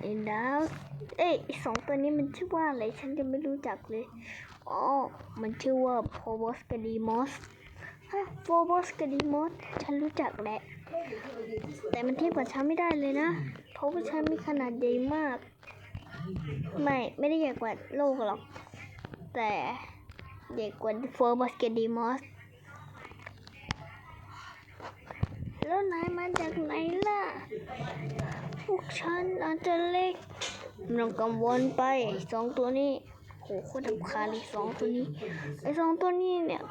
ไอ้ดาวเอ้ยสองตัวนี้มันชื่อว่าอะไร ฉันจะไม่รู้จักเลย อ๋อ มันชื่อว่าโพบอสกับดีมอสฮะโพบอสกับดีมอส ฉันรู้จักแหละ แต่มันเทียบกับฉันไม่ได้เลยนะ เพราะว่าฉันมีขนาดใหญ่มาก ไม่ ไม่ได้ใหญ่กว่าโลกหรอก แต่ใหญ่กว่าโฟบอสกับดีมอส แล้วนายมาจากไหนล่ะ พวกฉันอาจจะเล็กไม่ต้องกังวลไปสองตัวนี้โหโคตรดำคาเลยสองตัวนี้ไอ้สองตัวนี้เนี่ย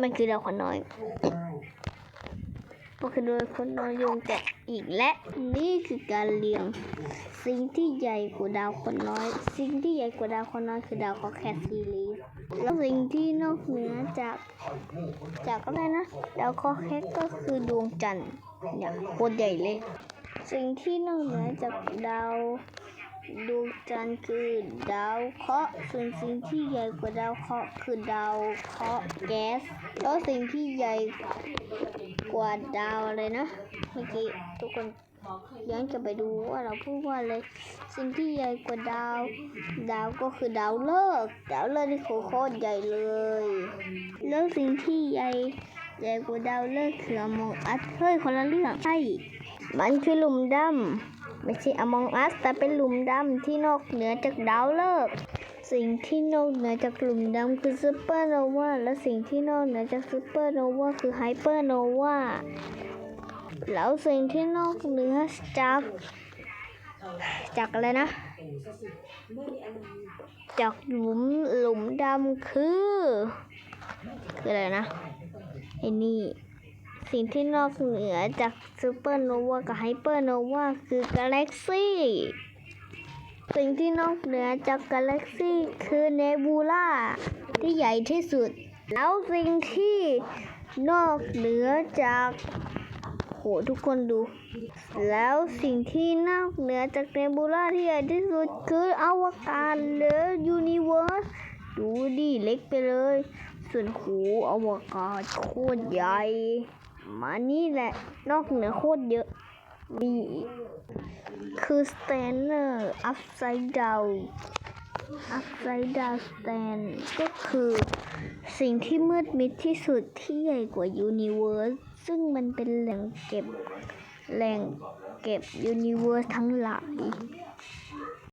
มันคือดาวขนน้อยมันคือดาวขนน้อยยงแกะอีกและ นี่คือการเลี้ยง สิ่งที่ใหญ่กว่าดาวคนน้อย สิ่งที่ใหญ่กว่าดาวคนน้อยคือดาวคอแคทซีรีส์แล้วสิ่งที่นอกเหนือจาก จากอะไรนะ ดาวเคราะห์แคทก็คือดวงจันทร์เนี่ยโคตรใหญ่เลย สิ่งที่นอกเหนือจากดาว จันทร์คือดาวเคราะห์ส่วนสิ่งที่ใหญ่กว่าดาวเคราะห์คือดาวเคราะห์แก๊สแล้วสิ่งที่ใหญ่กว่าดาวอะไรนะเมื่อกี้ทุกคนย้อนกลับไปดูว่าเราพูดว่าอะไรสิ่งที่ใหญ่กว่าดาว ดาวก็คือดาวฤกษ์ดาวฤกษ์นี่คือโคตรใหญ่เลย แล้วสิ่งที่ใหญ่ใหญ่กว่าดาวฤกษ์คืออมองอัสเฮ้ยคนละเรื่องใช่มันคือหลุมดำ ไม่ใช่อมองอัสแต่เป็นหลุมดำที่นอกเหนือจากดาวฤกษ์สิ่งที่นอกเหนือจากหลุมดำคือซูเปอร์โนวาและสิ่งที่นอกเหนือจากซูเปอร์โนวาคือไฮเปอร์โนวาแล้วสิ่งที่นอกเหนือจากจากอะไรนะ จากหลุมหลุมดำคือ คืออะไรนะไอ้นี่ สิ่งที่นอกเหนือจากซูเปอร์โนวากับไฮเปอร์โนวาคือกาแล็กซี่สิ่งที่นอกเหนือจากกาแล็กซี่คือเนบูล่าที่ใหญ่ที่สุด แล้วสิ่งที่นอกเหนือจากโหทุกคนดู แล้วสิ่งที่นอกเหนือจากเนบูล่าที่ใหญ่ที่สุดคืออวกาศหรือยูนิเวิร์สดูดิเล็กไปเลย ส่วนหูอวกาศโคตรใหญ่ มานี่แหละ นอกเหนือโคตรเยอะนี่คือสแตนเนอร์อัพไซด์ดาวอัพไซด์ดาวสแตนก็คือสิ่งที่มืดมิดที่สุดที่ใหญ่กว่ายูนิเวิร์สซึ่งมันเป็นแหล่งเก็บแหล่งเก็บยูนิเวิร์สทั้งหลาย